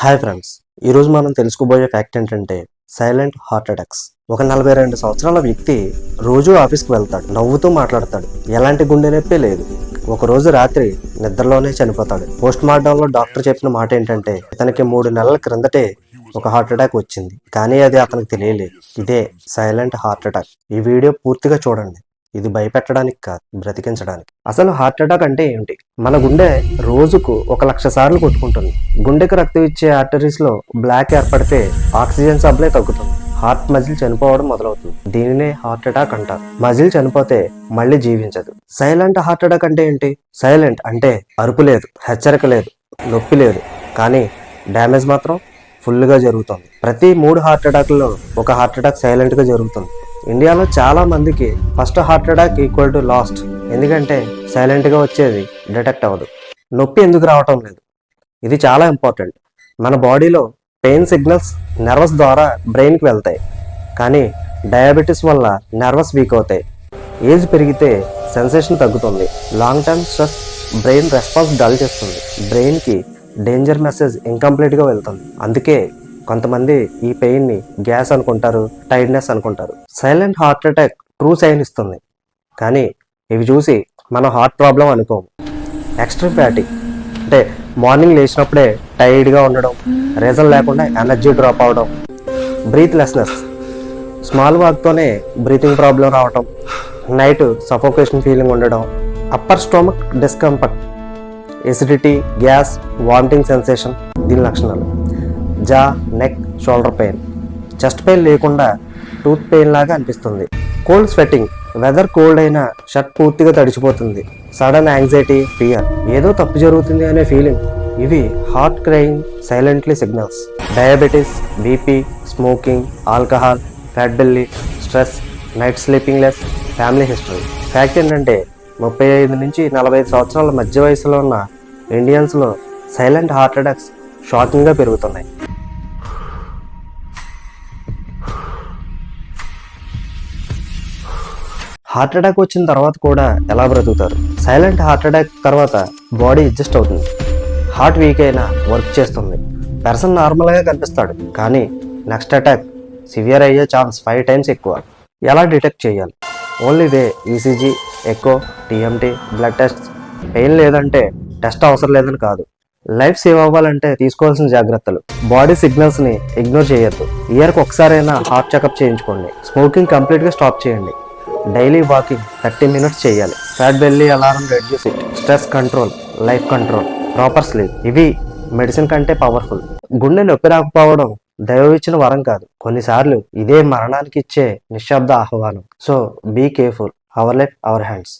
Hi friends ఈరోజు మనం తెలుసుకోబోయే ఫ్యాక్ట్ ఏంటంటే సైలెంట్ హార్ట్ అటాక్స్ ఒక నలభై రెండు సంవత్సరాల వ్యక్తి రోజు ఆఫీస్కి వెళ్తాడు నవ్వుతూ మాట్లాడతాడు. ఎలాంటి గుండె నొప్పి లేదు. ఒక రోజు రాత్రి నిద్రలోనే చనిపోతాడు. పోస్ట్ మార్టంలో డాక్టర్ చెప్పిన మాట ఏంటంటే ఇతనికి మూడు నెలల క్రిందటే ఒక హార్ట్ అటాక్ వచ్చింది. కానీ అది అతనికి తెలియలేదు. ఇదే సైలెంట్ హార్ట్ అటాక్ ఈ వీడియో పూర్తిగా చూడండి. ఇది భయపెట్టడానికి కాదు బ్రతికించడానికి. అసలు హార్ట్ అటాక్ అంటే ఏంటి? మన గుండె రోజుకు ఒక లక్ష సార్లు కొట్టుకుంటుంది. గుండెకు రక్తం ఇచ్చే ఆర్టరీస్లో బ్లాక్ ఏర్పడితే ఆక్సిజన్ సప్లై తగ్గుతుంది. హార్ట్ మజిల్ చనిపోవడం మొదలవుతుంది. దీనినే హార్ట్ అటాక్ అంటారు. మజిల్ చనిపోతే మళ్ళీ జీవించదు. సైలెంట్ హార్ట్ అటాక్ అంటే ఏంటి? సైలెంట్ అంటే అరుపు లేదు హెచ్చరిక లేదు నొప్పి లేదు. కానీ డ్యామేజ్ మాత్రం ఫుల్గా జరుగుతుంది. ప్రతి మూడు హార్ట్ అటాక్లో ఒక హార్ట్ అటాక్ సైలెంట్గా జరుగుతుంది. ఇండియాలో చాలా మందికి first heart attack equal to last. ఎందుకంటే సైలెంట్గా వచ్చేది డిటెక్ట్ అవ్వదు. నొప్పి ఎందుకు రావటం లేదు. ఇది చాలా ఇంపార్టెంట్. మన బాడీలో పెయిన్ సిగ్నల్స్ నర్వస్ ద్వారా బ్రెయిన్కి వెళ్తాయి. కానీ డయాబెటీస్ వల్ల నర్వస్ వీక్ అవుతాయి. ఏజ్ పెరిగితే సెన్సేషన్ తగ్గుతుంది. Long term stress brain response dull చేస్తుంది. బ్రెయిన్కి డేంజర్ మెసేజ్ ఇంకంప్లీట్గా వెళ్తుంది. అందుకే కొంతమంది ఈ పెయిన్ని గ్యాస్ అనుకుంటారు టైర్డ్నెస్ అనుకుంటారు. Silent heart attack true sign ఇస్తుంది. కానీ ఇవి చూసి మనం హార్ట్ ప్రాబ్లం అనుకోము. ఎక్స్ట్రా ఫ్యాటిక్ అంటే మార్నింగ్ లేచినప్పుడే టైర్డ్గా ఉండడం రీజన్ లేకుండా ఎనర్జీ డ్రాప్ అవడం బ్రీత్లెస్నెస్ స్మాల్ వాక్తోనే బ్రీతింగ్ ప్రాబ్లం రావటం నైట్ సఫోకేషన్ ఫీలింగ్ ఉండడం upper stomach discomfort acidity gas vomiting sensation దీని లక్షణాలు. Jaw neck shoulder pain. Chest pain లేకుండా టూత్ పెయిన్ లాగా అనిపిస్తుంది. కోల్డ్ స్వెట్టింగ్ వెదర్ కోల్డ్ అయినా షర్ట్ పూర్తిగా తడిచిపోతుంది. Sudden anxiety fear. ఏదో తప్పు జరుగుతుంది అనే ఫీలింగ్. ఇవి heart crying silently signals. Diabetes BP smoking alcohol fat belly stress night sleeping less family history. Fact ఏంటంటే ముప్పై ఐదు నుంచి నలభై ఐదు సంవత్సరాల మధ్య వయసులో ఉన్న ఇండియన్స్లో సైలెంట్ హార్ట్ అటాక్స్ షాకింగ్గా పెరుగుతున్నాయి. హార్ట్ అటాక్ వచ్చిన తర్వాత కూడా ఎలా బ్రతుకుతారు? సైలెంట్ హార్ట్ అటాక్ తర్వాత బాడీ అడ్జస్ట్ అవుతుంది. హార్ట్ వీక్ అయినా వర్క్ చేస్తుంది. పర్సన్ నార్మల్గా కనిపిస్తాడు కానీ నెక్స్ట్ అటాక్ సివియర్ అయ్యే ఛాన్స్ ఫైవ్ టైమ్స్ ఎక్కువ. ఎలా డిటెక్ట్ చేయాలి? Only way ECG echo TMT blood test. Pain లేదంటే టెస్ట్ అవసరం లేదని కాదు. లైఫ్ సేవ్ అవ్వాలంటే తీసుకోవాల్సిన జాగ్రత్తలు. బాడీ సిగ్నల్స్ని ఇగ్నోర్ చేయొద్దు. ఇయర్కి ఒకసారైనా హార్ట్ చెకప్ చేయించుకోండి. స్మోకింగ్ కంప్లీట్గా స్టాప్ చేయండి. డైలీ వాకింగ్ థర్టీ మినిట్స్ చేయాలి. Fat belly alarm reduce it stress control life control proper sleep. ఇవి మెడిసిన్ కంటే పవర్ఫుల్. గుండె నొప్పి రాకపోవడం దైవం ఇచ్చిన వరం కాదు. కొన్నిసార్లు ఇదే మరణానికి ఇచ్చే నిశ్శబ్ద ఆహ్వానం. So be careful our life our hands